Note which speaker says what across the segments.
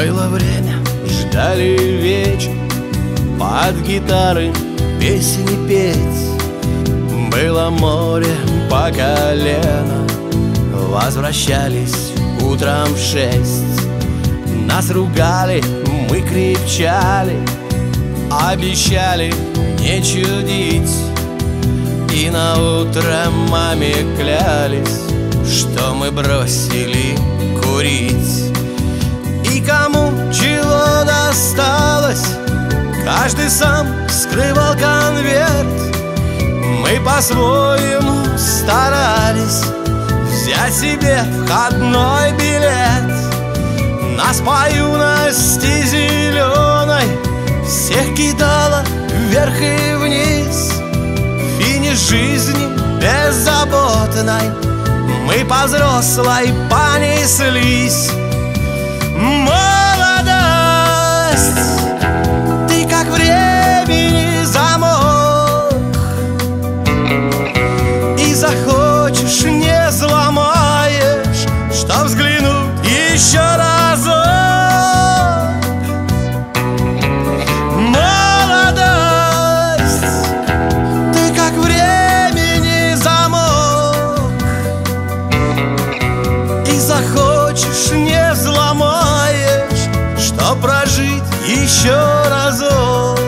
Speaker 1: Было время, ждали вечер Под гитары песни петь. Было море по колено Возвращались утром в шесть. Нас ругали, мы кричали Обещали не чудить. И на утро маме клялись Что мы бросили курить Кому чего досталось. Каждый сам скрывал конверт. Мы по-своему старались Взять себе входной билет. Нас по юности зеленой Всех кидала вверх и вниз. Финиш жизни беззаботной. Мы по взрослой понеслись Молодость Ты как времени замок. И захочешь, не взломаешь Что взглянуть еще Что прожить еще разок.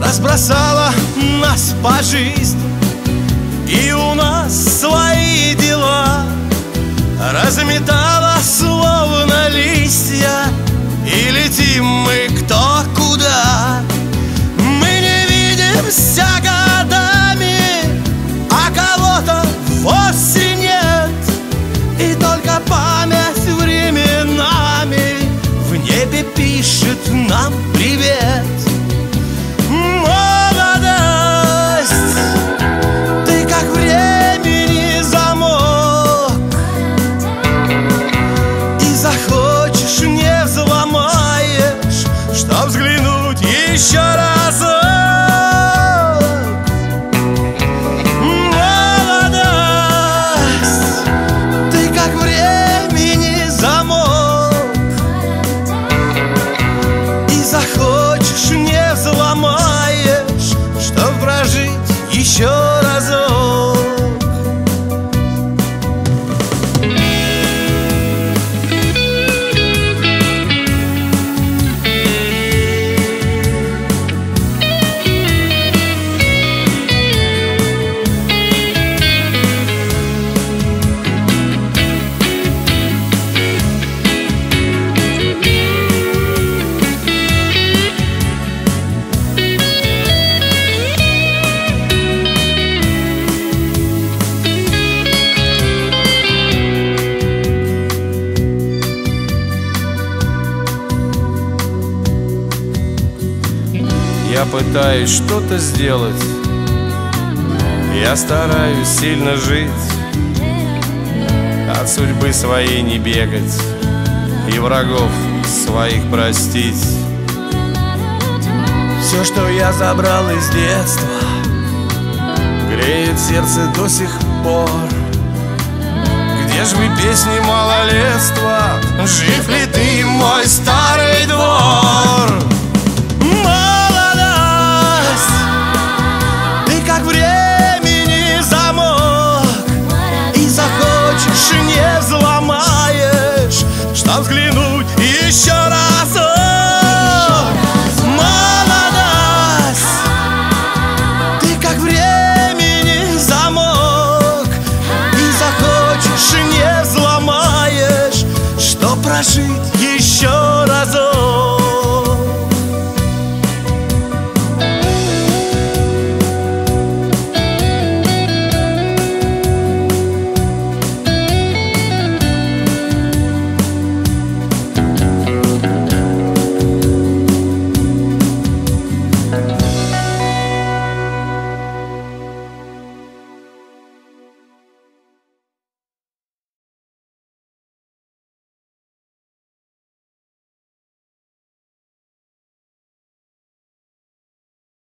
Speaker 1: Разбросала нас по жизни И еще разок. Молодость Ты как времени замок. И захочешь, не взломаешь Чтоб прожить еще
Speaker 2: Я пытаюсь что-то сделать. Я стараюсь сильно жить. От судьбы своей не бегать И врагов своих простить.
Speaker 1: Все, что я забрал из детства Греет сердце до сих пор.
Speaker 2: Где ж вы песни малолетства? Жив ли
Speaker 1: И